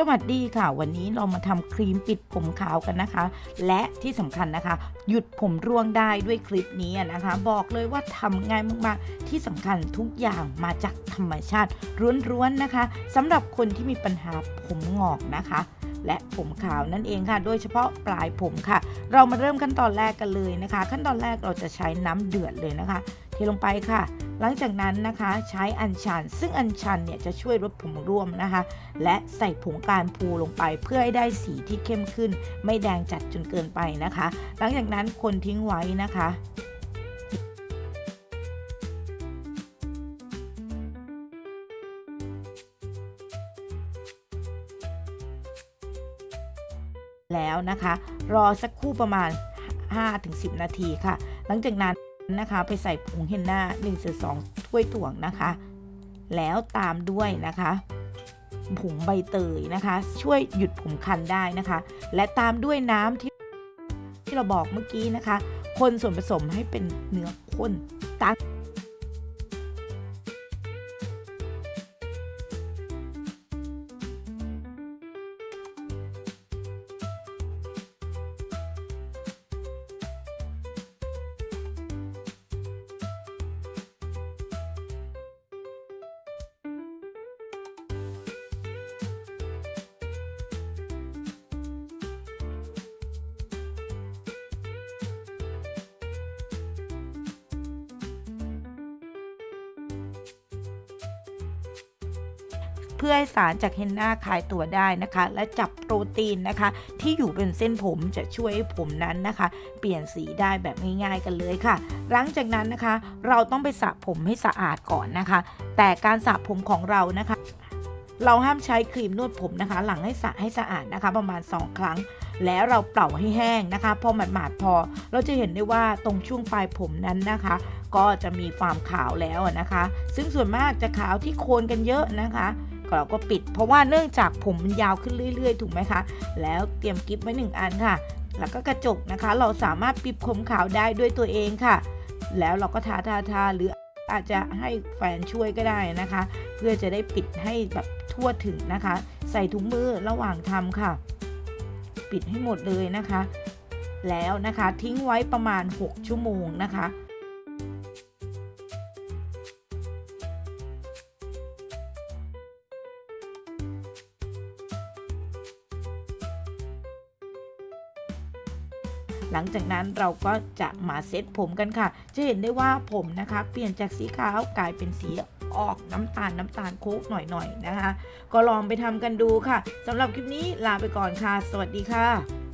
สวัสดีค่ะ วันนี้เรามาทำครีมปิดผมขาวกันนะคะ และที่สำคัญนะคะ หยุดผมร่วงได้ด้วยคลิปนี้นะคะ บอกเลยว่าทำง่ายมากๆที่สำคัญทุกอย่างมาจากธรรมชาติร้วนๆนะคะสำหรับคนที่มีปัญหาผมงอกนะคะ และผมขาวนั่นเองค่ะ โดยเฉพาะปลายผมค่ะ เรามาเริ่มขั้นตอนแรกกันเลยนะคะ ขั้นตอนแรกเราจะใช้น้ำเดือดเลยนะคะ เทลงไปค่ะ หลังจากนั้นนะคะใช้อัญชัน ซึ่งอัญชันเนี่ยจะช่วยลดผมร่วมนะคะ และใส่ผงการพูลงไปเพื่อให้ได้สีที่เข้มขึ้น ไม่แดงจัดจนเกินไปนะคะ หลังจากนั้นคนทิ้งไว้นะคะแล้วนะคะ รอสักครู่ประมาณ 5-10 นาทีค่ะ หลังจากนั้น นะคะ ไปใส่ผงเฮนน่า1ส่วน2ถ้วยตวงนะคะ แล้วตามด้วยนะคะผงใบเตยนะคะ ช่วยหยุดผมคันได้นะคะ และตามด้วยน้ำที่ที่เราบอกเมื่อกี้นะคะ คนส่วนผสมให้เป็นเนื้อข้นตัก เพื่อให้สารจากเฮนน่าคายตัวได้นะคะ และจับโปรตีนนะคะ ที่อยู่เป็นเส้นผมจะช่วยให้ผมนั้นนะคะ เปลี่ยนสีได้แบบง่ายๆกันเลยค่ะ หลังจากนั้นนะคะ เราต้องไปสระผมให้สะอาดก่อนนะคะ แต่การสระผมของเรานะคะ เราห้ามใช้ครีมนวดผมนะคะ หลังให้สระให้สะอาดนะคะ ประมาณ 2 ครั้งแล้วเราเป่าให้แห้งนะคะ พอหมาดๆพอ เราจะเห็นได้ว่าตรงช่วงปลายผมนั้นนะคะ ก็จะมีความขาวแล้วนะคะ ซึ่งส่วนมากจะขาวที่โคนกันเยอะนะคะ เราก็ปิด เพราะว่าเนื่องจากผมมันยาวขึ้นเรื่อย ๆ ถูกไหมคะ แล้วเตรียมกิฟไว้หนึ่งอันค่ะ แล้วก็กระจกนะคะ เราสามารถปิดผมขาวได้ด้วยตัวเองค่ะ แล้วเราก็ทาทาทาหรืออาจจะให้แฟนช่วยก็ได้นะคะ เพื่อจะได้ปิดให้แบบทั่วถึงนะคะ ใส่ถุงมือระหว่างทำค่ะ ปิดให้หมดเลยนะคะ แล้วนะคะทิ้งไว้ประมาณ 6 ชั่วโมงนะคะ หลังจากนั้นเราก็จะมาเซตผมกันค่ะ จะเห็นได้ว่าผมนะคะ เปลี่ยนจากสีขาวกลายเป็นสีออกน้ำตาลน้ำตาลโค้กหน่อยๆนะคะ ก็ลองไปทำกันดูค่ะสำหรับคลิปนี้ลาไปก่อนค่ะ สวัสดีค่ะ